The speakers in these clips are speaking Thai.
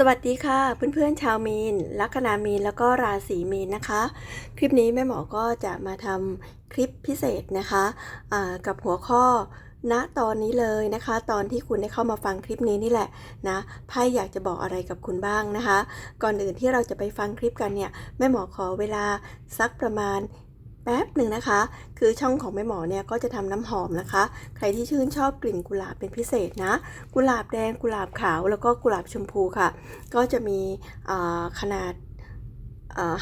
สวัสดีค่ะเพื่อนๆชาวมีนลัคนามีนแล้วก็ราศีมีนนะคะ คลิปนี้แม่หมอก็จะมาทำคลิปพิเศษนะคะอ่ากับหัวข้อณตอนนี้เลยนะคะ ตอนที่คุณได้เข้ามาฟังคลิปนี้นี่แหละนะไพ่อยากจะบอกอะไรกับคุณบ้างนะคะ ก่อนอื่นที่เราจะไปฟังคลิปกันเนี่ยแม่หมอขอเวลาสักประมาณ แป๊บหนึ่งนะคะ คือช่องของแม่หมอเนี่ยก็จะทำน้ำหอมนะคะ ใครที่ชื่นชอบกลิ่นกุหลาบเป็นพิเศษนะ กุหลาบแดงกุหลาบขาวแล้วก็กุหลาบชมพูค่ะ ก็จะมีขนาด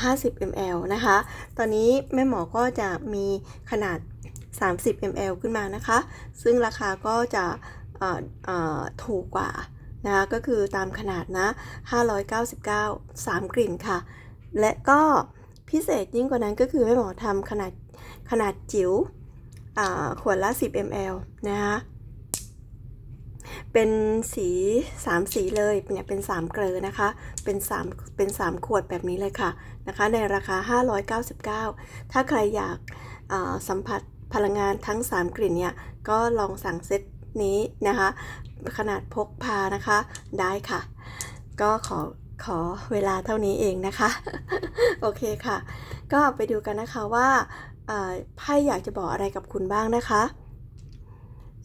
50 ml นะคะ ตอนนี้แม่หมอก็จะมีขนาด 30 ml ขึ้นมานะคะ ซึ่งราคาก็จะถูกกว่านะคะก็คือตามขนาดนะ 599 3 กลิ่นค่ะ และก็ พิเศษยิ่งกว่านั้นก็คือแม่หมอทำขนาดขนาดจิ๋วขวดละ 10 ml นะคะเป็นสีสามสีเลยเนี่ยเป็นสามเกลอนะคะ เป็นสามเป็นสามขวดแบบนี้เลยค่ะนะคะ ในราคา 599 ถ้าใครอยากาสัมผัสพลังงานทั้ง 3 กลิ่นเนี่ย ก็ลองสั่งเซตนี้นะคะ ขนาดพกพานะคะได้ค่ะ ก็ขอ ขอเวลาเท่านี้เองนะคะ โอเคค่ะ ก็ไปดูกันนะคะว่าไพ่อยากจะบอกอะไรกับคุณบ้างนะคะ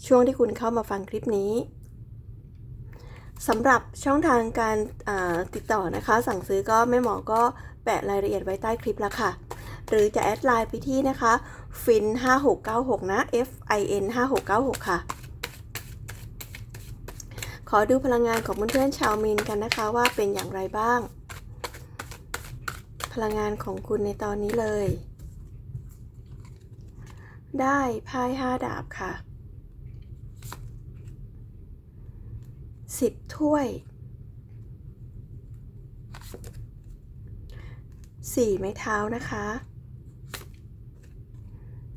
ช่วงที่คุณเข้ามาฟังคลิปนี้สำหรับช่องทางการติดต่อนะคะ สั่งซื้อก็แม่หมอก็แปะรายละเอียดไว้ใต้คลิปแล้วค่ะ หรือจะแอดไลน์ไปที่นะคะ fin 5696นะ fin 5696ค่ะ ขอดูพลังงานของเพื่อนๆชาวมีนกันนะคะว่าเป็นอย่างไรบ้าง พลังงานของคุณในตอนนี้เลย ได้ไพ่ห้าดาบค่ะสิบถ้วยสี่ไม้เท้านะคะ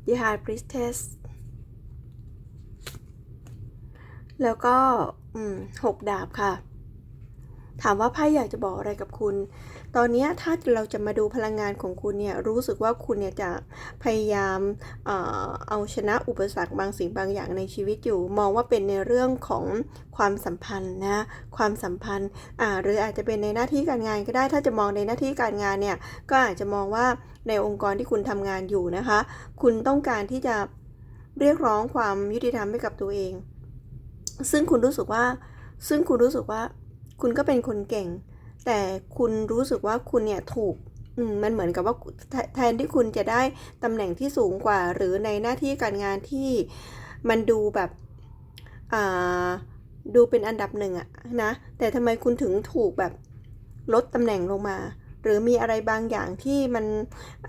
The High Priestess แล้วก็ อืมหกดาบค่ะ ถามว่าไพ่อยากจะบอกอะไรกับคุณ ตอนนี้ถ้าเราจะมาดูพลังงานของคุณเนี่ยรู้สึกว่าคุณเนี่ยจะพยายามเอ่อเอาชนะอุปสรรคบางสิ่งบางอย่างในชีวิตอยู่ มองว่าเป็นในเรื่องของความสัมพันธ์นะความสัมพันธ์อ่าหรืออาจจะเป็นในหน้าที่การงานก็ได้ ถ้าจะมองในหน้าที่การงานเนี่ยก็อาจจะมองว่าในองค์กรที่คุณทำงานอยู่นะคะ คุณต้องการที่จะเรียกร้องความยุติธรรมให้กับตัวเอง ซึ่งคุณรู้สึกว่า ซึ่งคุณรู้สึกว่า คุณก็เป็นคนเก่ง แต่คุณรู้สึกว่าคุณเนี่ยถูกอืมมันเหมือนกับว่าแทนที่คุณจะได้ตำแหน่งที่สูงกว่า หรือในหน้าที่การงานที่มันดูแบบอ่าดูเป็นอันดับหนึ่งอะนะ แต่ทำไมคุณถึงถูกแบบลดตำแหน่งลงมา หรือมีอะไรบางอย่างที่มัน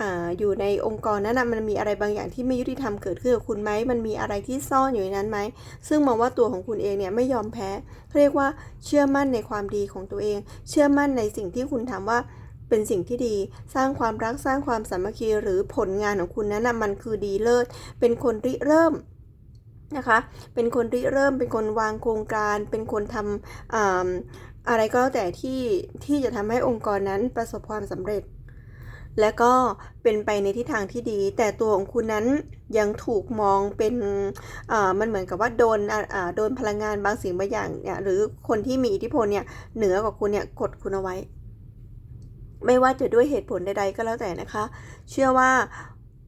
ออยู่ในองค์กรนั้นนะมันมีอะไรบางอย่างที่ไม่ยุติธรรมเกิดขึ้นกับคุณไหมมันมีอะไรที่ซ่อนอยู่ในนั้นไหมซึ่งมองว่าตัวของคุณเองเนี่ยไม่ยอมแพ้เาเรียกว่าเชื่อมั่นในความดีของตัวเอง เชื่อมั่นในสิ่งที่คุณทำว่าเป็นสิ่งที่ดีสร้างความรักสร้างความสามัคคีหรือผลงานของคุณนั้นนะมันคือดีเลิศเป็นคนริเริ่มนะคะ เป็นคนริเริ่ม เป็นคนวางโครงการ เป็นคนทำ อะไรก็แล้วแต่ที่ที่จะทำให้องค์กรนั้นประสบความสำเร็จ และก็เป็นไปในทิศทางที่ดี แต่ตัวของคุณนั้นยังถูกมองเป็นอ่ามันเหมือนกับว่าโดนอ่าโดนพลังงานบางสิ่งบางอย่างเนี่ยหรือคนที่มีอิทธิพลเนี่ยเหนือกว่าคุณเนี่ยกดคุณเอาไว้ ไม่ว่าจะด้วยเหตุผลใดๆก็แล้วแต่นะคะ เชื่อว่า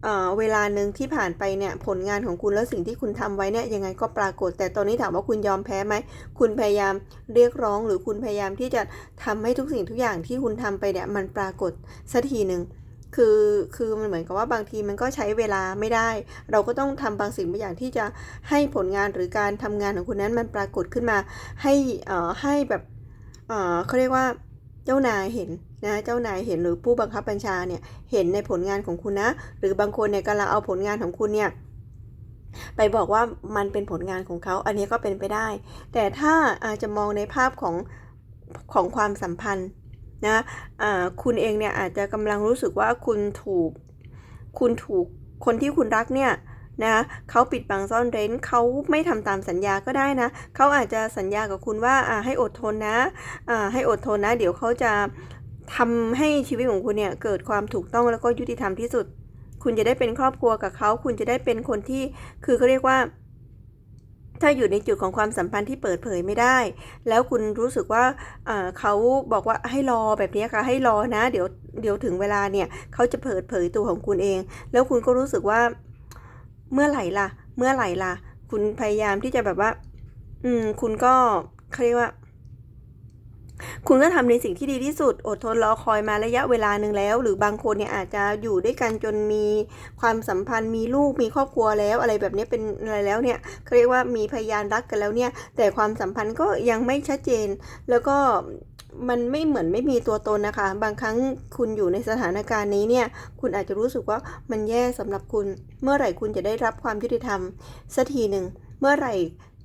เเวลาหนึ่งที่ผ่านไปเนี่ยผลงานของคุณแล้วสิ่งที่คุณทำไว้เนี่ยยังไงก็ปรากฏ แต่ตอนนี้ถามว่าคุณยอมแพ้ไหมคุณพยายามเรียกร้อง หรือคุณพยายามที่จะทำให้ทุกสิ่งทุกอย่างที่คุณทำไปเนี่ยมันปรากฏสักทีหนึ่งคือคือมันเหมือนกับว่าบางทีมันก็ใช้เวลาไม่ได้ เราก็ต้องทำบางสิ่งบางอย่างที่จะให้ผลงานหรือการทำงานของคุณนั้นมันปรากฏขึ้นมา ให้เอ่อให้แบบเอ่อเขาเรียกว่า เจ้านายเห็นนะเจ้านายเห็นหรือผู้บังคับบัญชาเนี่ยเห็นในผลงานของคุณนะ หรือบางคนเนี่ยกำลังเอาผลงานของคุณเนี่ยไปบอกว่ามันเป็นผลงานของเขาอันนี้ก็เป็นไปได้ แต่ถ้าอาจจะมองในภาพของของความสัมพันธ์นะอ่าคุณเองเนี่ยอาจจะกำลังรู้สึกว่าคุณถูก คุณถูกคนที่คุณรักเนี่ย นะเขาปิดบังซ่อนเร้นเขาไม่ทำตามสัญญาก็ได้นะเขาอาจจะสัญญากับคุณว่าอ่าให้อดทนนะอ่าให้อดทนนะ เดี๋ยวเขาจะทำให้ชีวิตของคุณเนี่ยเกิดความถูกต้องแล้วก็ยุติธรรมที่สุด คุณจะได้เป็นครอบครัวกับเขา คุณจะได้เป็นคนที่คือเขาเรียกว่า ถ้าอยู่ในจุดของความสัมพันธ์ที่เปิดเผยไม่ได้ แล้วคุณรู้สึกว่าเขาบอกว่าให้รอแบบนี้ค่ะให้รอนะ เดี๋ยวเดี๋ยวถึงเวลาเนี่ยเขาจะเปิดเผยตัวของคุณเอง แล้วคุณก็รู้สึกว่า เมื่อไหร่ล่ะ เมื่อไหร่ล่ะ คุณพยายามที่จะแบบว่า อืม คุณก็เขาเรียกว่า คุณก็ทำในสิ่งที่ดีที่สุด อดทนรอคอยมาระยะเวลาหนึ่งแล้ว หรือบางคนเนี่ยอาจจะอยู่ด้วยกันจนมีความสัมพันธ์มีลูกมีครอบครัวแล้ว อะไรแบบนี้เป็นอะไรแล้วเนี่ยเขาเรียกว่ามีพยานรักกันแล้วเนี่ย แต่ความสัมพันธ์ก็ยังไม่ชัดเจน แล้วก็ มันไม่เหมือนไม่มีตัวตนนะคะ บางครั้งคุณอยู่ในสถานการณ์นี้เนี่ย คุณอาจจะรู้สึกว่ามันแย่สำหรับคุณ เมื่อไหร่คุณจะได้รับความยุติธรรมสักทีหนึ่ง เมื่อไหร่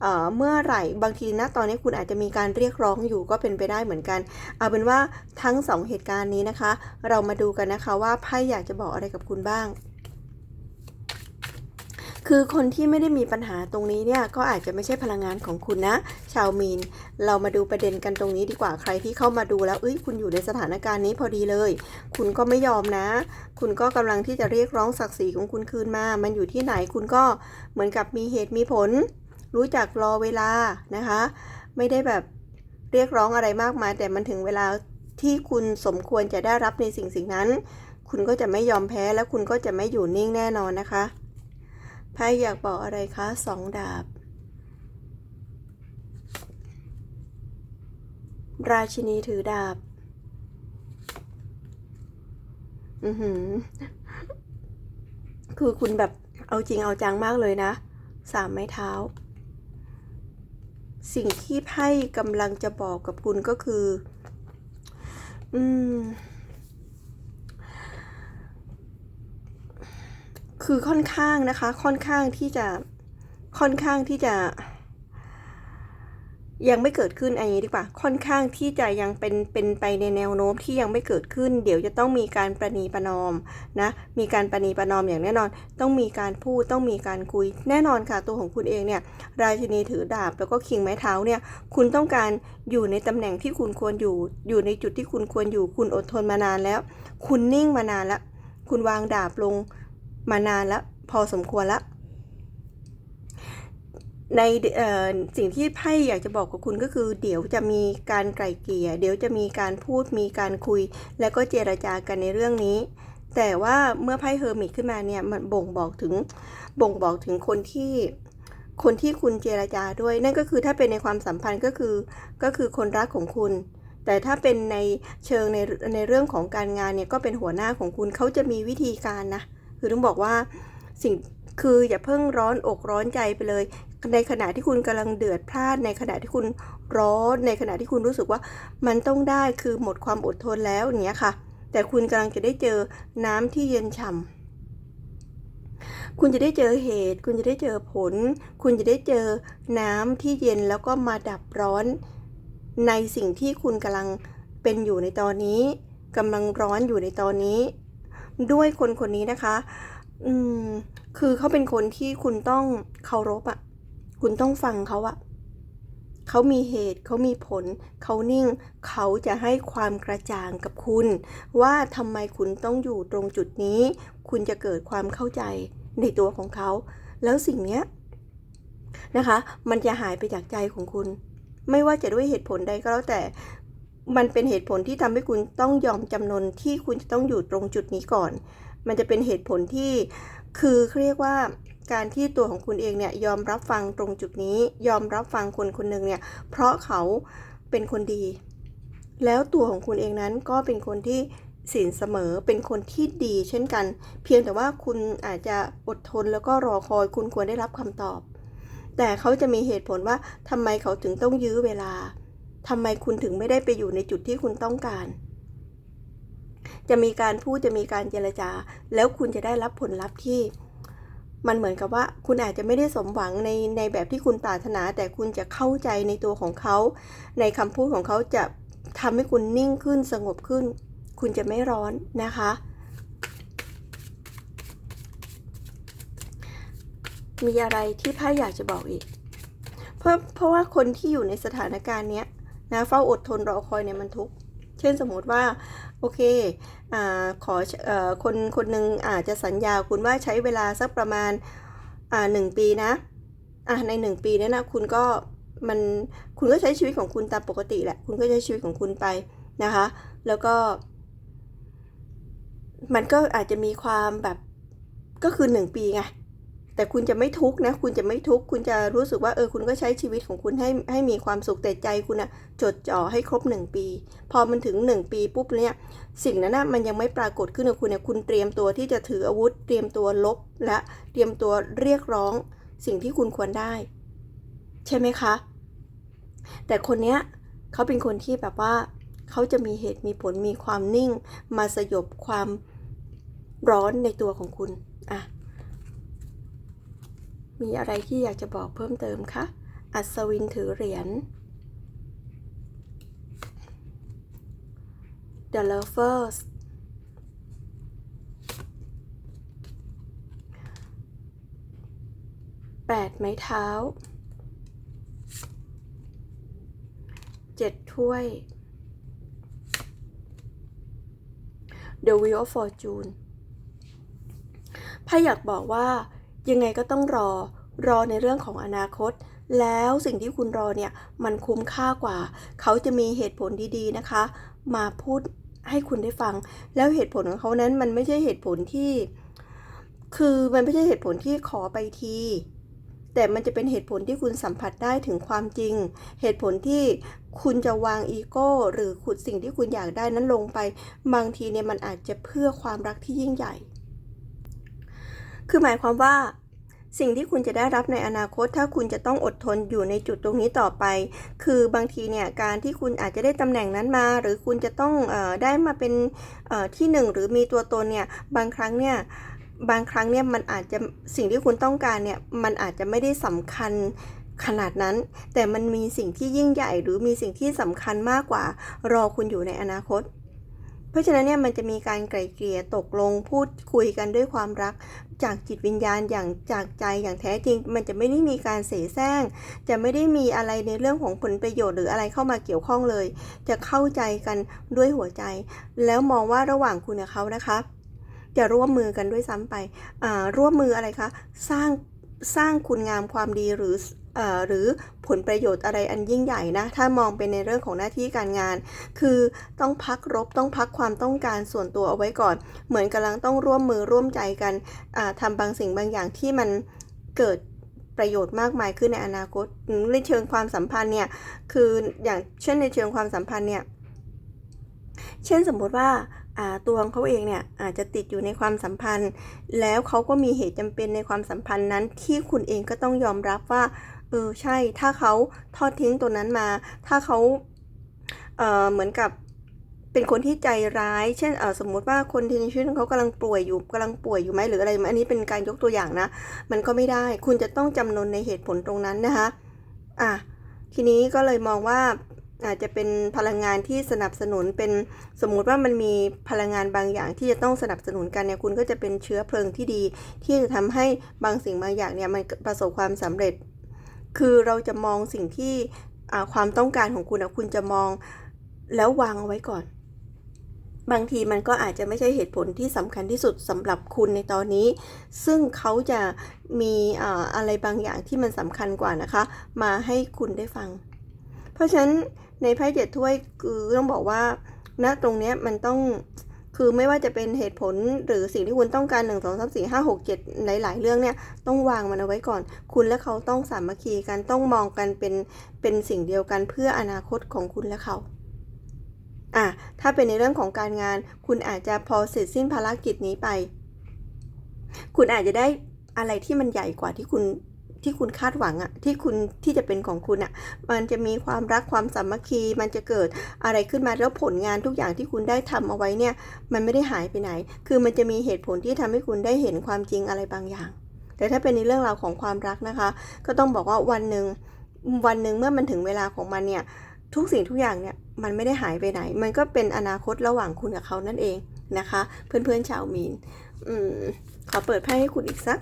เอ่อเมื่อไหร่บางทีนะตอนนี้คุณอาจจะมีการเรียกร้องอยู่ก็เป็นไปได้เหมือนกัน เอาเป็นว่าทั้งสองเหตุการณ์นี้นะคะ เรามาดูกันนะคะว่าไพ่อยากจะบอกอะไรกับคุณบ้าง คือคนที่ไม่ได้มีปัญหาตรงนี้เนี่ยก็อาจจะไม่ใช่พลังงานของคุณนะ ชาวมีน เรามาดูประเด็นกันตรงนี้ดีกว่าใครที่เข้ามาดูแล้วเอ้ยคุณอยู่ในสถานการณ์นี้พอดีเลย คุณก็ไม่ยอมนะ คุณก็กำลังที่จะเรียกร้องศักดิ์ศรีของคุณคืนมา มันอยู่ที่ไหนคุณก็เหมือนกับมีเหตุมีผล รู้จักรอเวลานะคะ ไม่ได้แบบเรียกร้องอะไรมากมาย แต่มันถึงเวลาที่คุณสมควรจะได้รับในสิ่งสิ่งนั้น คุณก็จะไม่ยอมแพ้และคุณก็จะไม่อยู่นิ่งแน่นอนนะคะ ไพ่อยากบอกอะไรคะสองดาบ ราชินีถือดาบ อือหือ คือคุณแบบเอาจริงเอาจังมากเลยนะ สามไม้เท้า สิ่งที่ไพ่กำลังจะบอกกับคุณก็คือ อืม คือค่อนข้างนะคะ ค่อนข้างที่จะค่อนข้างที่จะ ยังไม่เกิดขึ้นอันนี้ดีกว่า ค่อนข้างที่จะยังเป็นเป็นไปในแนวโน้มที่ยังไม่เกิดขึ้น เดี๋ยวจะต้องมีการประนีประนอมนะ มีการประนีประนอมอย่างแน่นอน ต้องมีการพูดต้องมีการคุย แน่นอนค่ะตัวของคุณเองเนี่ยราชินีถือดาบแล้วก็คิงไม้เท้าเนี่ย คุณต้องการอยู่ในตำแหน่งที่คุณควรอยู่ อยู่ในจุดที่คุณควรอยู่ คุณอดทนมานานแล้ว คุณนิ่งมานานแล้วคุณวางดาบลง มานานแล้วพอสมควรแล้วในสิ่งที่ไพ่อยากจะบอกกับคุณก็คือ เดี๋ยวจะมีการไกล่เกลี่ย เดี๋ยวจะมีการพูดมีการคุย แล้วก็เจรจากันในเรื่องนี้ แต่ว่าเมื่อไพ่เฮอร์มิตขึ้นมาเนี่ยมันบ่งบอกถึงบ่งบอกถึงคนที่คนที่คุณเจรจาด้วย นั่นก็คือถ้าเป็นในความสัมพันธ์ก็คือก็คือคนรักของคุณ แต่ถ้าเป็นในเชิงในในเรื่องของการงานเนี่ยก็เป็นหัวหน้าของคุณเขาจะมีวิธีการนะ คือต้องบอกว่าสิ่งคืออย่าเพิ่งร้อนอกร้อนใจไปเลย ในขณะที่คุณกำลังเดือดพลานในขณะที่คุณร้อนในขณะที่คุณรู้สึกว่ามันต้องได้คือหมดความอดทนแล้วอย่างเงี้ยค่ะ แต่คุณกำลังจะได้เจอน้ำที่เย็นฉ่ำคุณจะได้เจอเหตุ คุณจะได้เจอผล คุณจะได้เจอน้ำที่เย็นแล้วก็มาดับร้อนในสิ่งที่คุณกำลังเป็นอยู่ในตอนนี้กำลังร้อนอยู่ในตอนนี้ ด้วยคนคนนี้นะคะ อืม คือเขาเป็นคนที่คุณต้องเคารพอะ่ะ คุณต้องฟังเขาอะเขามีเหตุเขามีผล เขานิ่ง เขาจะให้ความกระจ่างกับคุณ ว่าทำไมคุณต้องอยู่ตรงจุดนี้ คุณจะเกิดความเข้าใจในตัวของเขา แล้วสิ่งเนี้ยนะคะ มันจะหายไปจากใจของคุณ ไม่ว่าจะด้วยเหตุผลใดก็แล้วแต่ มันเป็นเหตุผลที่ทำให้คุณต้องยอมจำนนที่คุณจะต้องอยู่ตรงจุดนี้ก่อน มันจะเป็นเหตุผลที่คือเขาเรียกว่าการที่ตัวของคุณเองเนี่ยยอมรับฟังตรงจุดนี้ ยอมรับฟังคนคนหนึ่งเนี่ยเพราะเขาเป็นคนดี แล้วตัวของคุณเองนั้นก็เป็นคนที่สินเสมอเป็นคนที่ดีเช่นกัน เพียงแต่ว่าคุณอาจจะอดทนแล้วก็รอคอยคุณควรได้รับคำตอบ แต่เขาจะมีเหตุผลว่าทำไมเขาถึงต้องยื้อเวลา ทำไมคุณถึงไม่ได้ไปอยู่ในจุดที่คุณต้องการ จะมีการพูดจะมีการเจรจา แล้วคุณจะได้รับผลลัพธ์ที่ มันเหมือนกับว่า คุณอาจจะไม่ได้สมหวังในในแบบที่คุณปรารถนา แต่คุณจะเข้าใจในตัวของเขา ในคำพูดของเขาจะทำให้คุณนิ่งขึ้นสงบขึ้น คุณจะไม่ร้อนนะคะมีอะไรที่ไพ่อยากจะบอกอีก เพราะเพราะว่าคนที่อยู่ในสถานการณ์เนี้ย นะเฝ้าอดทนรอคอยเนี่ยมันทุกข์เช่นสมมติว่าโอเคอ่าขออคนคนหนึ่งอาจจะสัญญาคุณว่าใช้เวลาสักประมาณอ่าหนึ่งปีนะอะในหนึ่งปีนี้นะคุณก็มันคุณก็ใช้ชีวิตของคุณตามปกติแหละ คุณก็ใช้ชีวิตของคุณไปนะคะ แล้วก็ มันก็อาจจะมีความแบบก็คือหนึ่งปีไง แต่คุณจะไม่ทุกข์นะ คุณจะไม่ทุกข์ คุณจะรู้สึกว่าเออ คุณก็ใช้ชีวิตของคุณให้ให้มีความสุขแต่ใจคุณอะจดจ่อให้ครบหนึ่งปี พอมันถึงหนึ่งปีปุ๊บเนี่ย สิ่งนั้นนะมันยังไม่ปรากฏขึ้นกับคุณเนี่ยคุณเตรียมตัวที่จะถืออาวุธ เตรียมตัวลบและเตรียมตัวเรียกร้อง สิ่งที่คุณควรได้ ใช่ไหมคะ แต่คนเนี้ยเขาเป็นคนที่แบบว่าเขาจะมีเหตุมีผลมีความนิ่ง มาสยบความร้อนในตัวของคุณอะ มีอะไรที่อยากจะบอกเพิ่มเติมคะอัศวินถือเหรียญ The Lovers แปดไม้เท้าเจ็ดถ้วย The Wheel of Fortune ไพ่อยากบอกว่า ยังไงก็ต้องรอ รอในเรื่องของอนาคต แล้วสิ่งที่คุณรอเนี่ยมันคุ้มค่ากว่า เขาจะมีเหตุผลดีๆนะคะ มาพูดให้คุณได้ฟัง แล้วเหตุผลของเขานั้นมันไม่ใช่เหตุผลที่ คือมันไม่ใช่เหตุผลที่ขอไปทีแต่มันจะเป็นเหตุผลที่คุณสัมผัสได้ถึงความจริง เหตุผลที่คุณจะวางอีโก้ หรือขุดสิ่งที่คุณอยากได้นั้นลงไป บางทีเนี่ยมันอาจจะเพื่อความรักที่ยิ่งใหญ่ คือหมายความว่า สิ่งที่คุณจะได้รับในอนาคต ถ้าคุณจะต้องอดทนอยู่ในจุดตรงนี้ต่อไป คือบางทีเนี่ยการที่คุณอาจจะได้ตำแหน่งนั้นมา หรือคุณจะต้องออได้มาเป็นที่หนึ่งหรือมีตัวตนเนี่ยบางครั้งเนี่ยบางครั้งเนี่ยมันอาจจะสิ่งที่คุณต้องการเนี่ยมันอาจจะไม่ได้สำคัญขนาดนั้น แต่มันมีสิ่งที่ยิ่งใหญ่หรือมีสิ่งที่สำคัญมากกว่ารอคุณอยู่ในอนาคต เพราะฉะนั้นเนี่ยมันจะมีการไกล่เกลี่ยตกลงพูดคุยกันด้วยความรัก จากจิตวิญญาณอย่างจากใจอย่างแท้จริง มันจะไม่ได้มีการเสแสร้ง จะไม่ได้มีอะไรในเรื่องของผลประโยชน์หรืออะไรเข้ามาเกี่ยวข้องเลย จะเข้าใจกันด้วยหัวใจ แล้วมองว่าระหว่างคุณกับเขานะคะ จะร่วมมือกันด้วยซ้ำไปร่วมมืออะไรคะ สร้างสร้างคุณงามความดีหรือ หรือผลประโยชน์อะไรอันยิ่งใหญ่นะ ถ้ามองเป็นในเรื่องของหน้าที่การงาน คือต้องพักรบต้องพักความต้องการส่วนตัวเอาไว้ก่อน เหมือนกำลังต้องร่วมมือร่วมใจกันอ่าทำบางสิ่งบางอย่างที่มันเกิดประโยชน์มากมายขึ้นในอนาคตในเชิงความสัมพันธ์เนี่ยคืออย่างเช่นในเชิงความสัมพันธ์เนี่ยเช่นสมมุติว่าตัวของเขาเองเนี่ยอาจจะติดอยู่ในความสัมพันธ์ แล้วเขาก็มีเหตุจำเป็นในความสัมพันธ์นั้นที่คุณเองก็ต้องยอมรับว่า เออใช่ถ้าเขาทอดทิ้งตัวนั้นมา ถ้าเขาเออเหมือนกับเป็นคนที่ใจร้าย เช่นเออสมมุติว่าคนที่ในชีวิตของเขากำลังป่วยอยู่กำลังป่วยอยู่ไหมหรืออะไรอันนี้เป็นการยกตัวอย่างนะ มันก็ไม่ได้คุณจะต้องจำนนในเหตุผลตรงนั้นนะคะอะทีนี้ก็เลยมองว่าอาจจะเป็นพลังงานที่สนับสนุนเป็นสมมุติว่ามันมีพลังงานบางอย่างที่จะต้องสนับสนุนกันเนี่ยคุณก็จะเป็นเชื้อเพลิงที่ดี ที่จะทำให้บางสิ่งบางอย่างเนี่ยมันประสบความสำเร็จ คือเราจะมองสิ่งที่ความต้องการของคุณนะคุณจะมองแล้ววางเอาไว้ก่อน บางทีมันก็อาจจะไม่ใช่เหตุผลที่สำคัญที่สุดสำหรับคุณในตอนนี้ ซึ่งเขาจะมีอะไรบางอย่างที่มันสำคัญกว่านะคะ มาให้คุณได้ฟัง เพราะฉะนั้นในไพ่เจ็ดถ้วยคือต้องบอกว่าณตรงนี้มันต้อง คือไม่ว่าจะเป็นเหตุผลหรือสิ่งที่คุณต้องการหนึ่งสองสามสี่ห้าหกเจ็ดหลาย ๆ เรื่องเนี่ยต้องวางมันเอาไว้ก่อน คุณและเขาต้องสามัคคีกันต้องมองกันเป็นเป็นสิ่งเดียวกันเพื่ออนาคตของคุณและเขาอะถ้าเป็นในเรื่องของการงาน คุณอาจจะพอเสร็จสิ้นภารกิจนี้ไป คุณอาจจะได้อะไรที่มันใหญ่กว่าที่คุณ ที่คุณคาดหวังอะที่คุณที่จะเป็นของคุณอะมันจะมีความรักความสามัคคี มันจะเกิดอะไรขึ้นมาแล้วผลงานทุกอย่างที่คุณได้ทำเอาไว้เนี่ยมันไม่ได้หายไปไหน คือมันจะมีเหตุผลที่ทำให้คุณได้เห็นความจริงอะไรบางอย่าง แต่ถ้าเป็นในเรื่องราวของความรักนะคะ ก็ต้องบอกว่าวันหนึ่งวันหนึ่งเมื่อมันถึงเวลาของมันเนี่ยทุกสิ่งทุกอย่างเนี่ยมันไม่ได้หายไปไหน มันก็เป็นอนาคตระหว่างคุณกับเขานั่นเองนะคะ เพื่อนๆชาวมีนอืมขอเปิดไพ่ให้คุณอีกสัก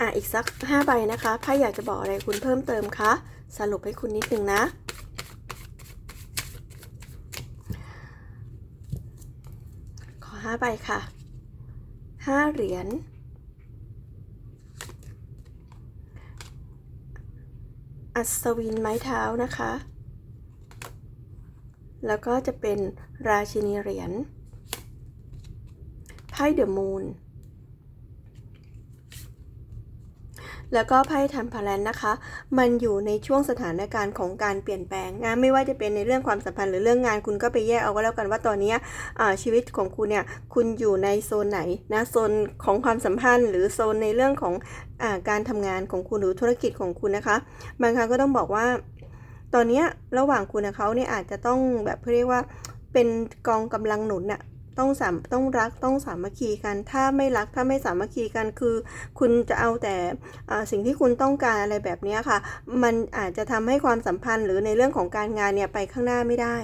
อะอีกสักห้าใบนะคะไพ่อยากจะบอกอะไรคุณเพิ่มเติมคะสรุปให้คุณนิดนึงนะ ขอห้าใบค่ะห้าเหรียญอัศวินไม้เท้านะคะ แล้วก็จะเป็นราชินีเหรียญไพ่เดอะมูน แล้วก็ไพ่ทัมพาแลนนะคะ มันอยู่ในช่วงสถานการณ์ของการเปลี่ยนแปลงนะไม่ว่าจะเป็นในเรื่องความสัมพันธ์หรือเรื่องงานคุณก็ไปแยกเอาก็แล้วกันว่าตอนนี้ชีวิตของคุณเนี่ยคุณอยู่ในโซนไหนนะโซนของความสัมพันธ์ หรือโซนในเรื่องของอการทำงานของคุณหรือธุรกิจของคุณนะคะ บางครั้งก็ต้องบอกว่า ตอนนี้ระหว่างคุณกับเขาเนี่ยอาจจะต้องแบบเรียกว่าเป็นกองกำลังหนุนน่ะ ต้องสามต้องรักต้องสามัคคีกัน ถ้าไม่รักถ้าไม่สามัคคีกันคือ คุณจะเอาแต่สิ่งที่คุณต้องการอะไรแบบนี้ค่ะ มันอาจจะทำให้ความสัมพันธ์ หรือในเรื่องของการงานเนี่ยไปข้างหน้าไม่ได้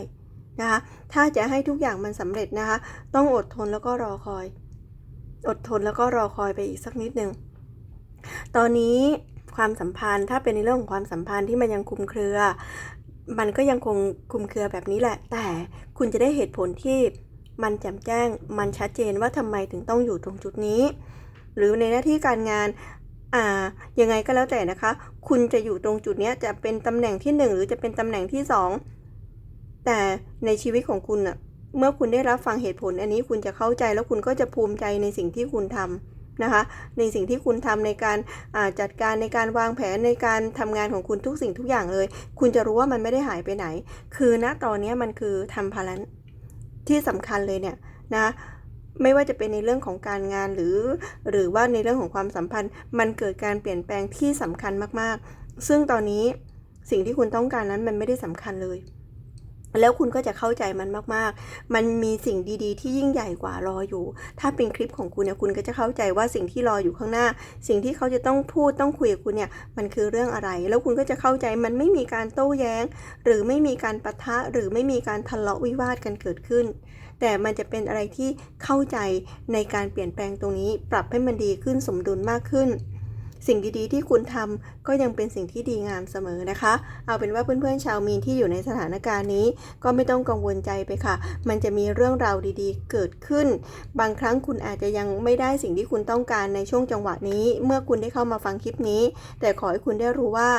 นะคะถ้าจะให้ทุกอย่างมันสำเร็จนะคะ ต้องอดทนแล้วก็รอคอย อดทนแล้วก็รอคอยไปอีกสักนิดหนึ่งตอนนี้ความสัมพันธ์ถ้าเป็นในเรื่องของความสัมพันธ์ที่มันยังคุมเครือ มันก็ยังคงคุมเครือแบบนี้แหละ แต่คุณจะได้เหตุผลที่ มันแจ่มแจ้ง มันชัดเจนว่าทำไมถึงต้องอยู่ตรงจุดนี้ หรือในหน้าที่การงานอ่ายังไงก็แล้วแต่นะคะ คุณจะอยู่ตรงจุดนี้จะเป็นตำแหน่งที่หนึ่งหรือจะเป็นตำแหน่งที่สองแต่ในชีวิตของคุณอะเมื่อคุณได้รับฟังเหตุผล อันนี้คุณจะเข้าใจแล้วคุณก็จะภูมิใจในสิ่งที่คุณทำนะคะ ในสิ่งที่คุณทำในการาจัดการในการวางแผนในการทำงานของคุณทุกสิ่งทุกอย่างเลย คุณจะรู้ว่ามันไม่ได้หายไปไหน คือณตอนนี้มันคือทำพลัน ที่สำคัญเลยเนี่ยนะไม่ว่าจะเป็นในเรื่องของการงานหรือ หรือว่าในเรื่องของความสัมพันธ์ มันเกิดการเปลี่ยนแปลงที่สำคัญมากๆ ซึ่งตอนนี้สิ่งที่คุณต้องการนั้นมันไม่ได้สำคัญเลย แล้วคุณก็จะเข้าใจมันมาก ๆ มันมีสิ่งดีๆ ที่ยิ่งใหญ่กว่ารออยู่ ถ้าเป็นคลิปของคุณเนี่ยคุณก็จะเข้าใจว่าสิ่งที่รออยู่ข้างหน้า สิ่งที่เขาจะต้องพูดต้องคุยกับคุณเนี่ยมันคือเรื่องอะไร แล้วคุณก็จะเข้าใจมันไม่มีการโต้แย้ง หรือไม่มีการปะทะหรือไม่มีการทะเลาะวิวาทกันเกิดขึ้น แต่มันจะเป็นอะไรที่เข้าใจในการเปลี่ยนแปลงตรงนี้ ปรับให้มันดีขึ้นสมดุลมากขึ้น สิ่งดีๆ ที่คุณทำก็ยังเป็นสิ่งที่ดีงามเสมอนะคะ เอาเป็นว่าเพื่อนๆชาวมีนที่อยู่ในสถานการณ์นี้ ก็ไม่ต้องกังวลใจไปค่ะ มันจะมีเรื่องราวดีๆ เกิดขึ้น บางครั้งคุณอาจจะยังไม่ได้สิ่งที่คุณต้องการในช่วงจังหวะนี้ เมื่อคุณได้เข้ามาฟังคลิปนี้ แต่ขอให้คุณได้รู้ว่า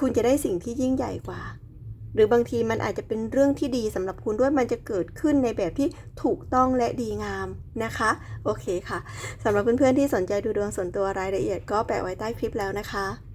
คุณจะได้สิ่งที่ยิ่งใหญ่กว่า หรือบางทีมันอาจจะเป็นเรื่องที่ดีสำหรับคุณด้วยมันจะเกิดขึ้นในแบบที่ถูกต้องและดีงามนะคะ โอเคค่ะสำหรับเพื่อนๆที่สนใจดูดวงส่วนตัวรายละเอียดก็แปะไว้ใต้คลิปแล้วนะคะ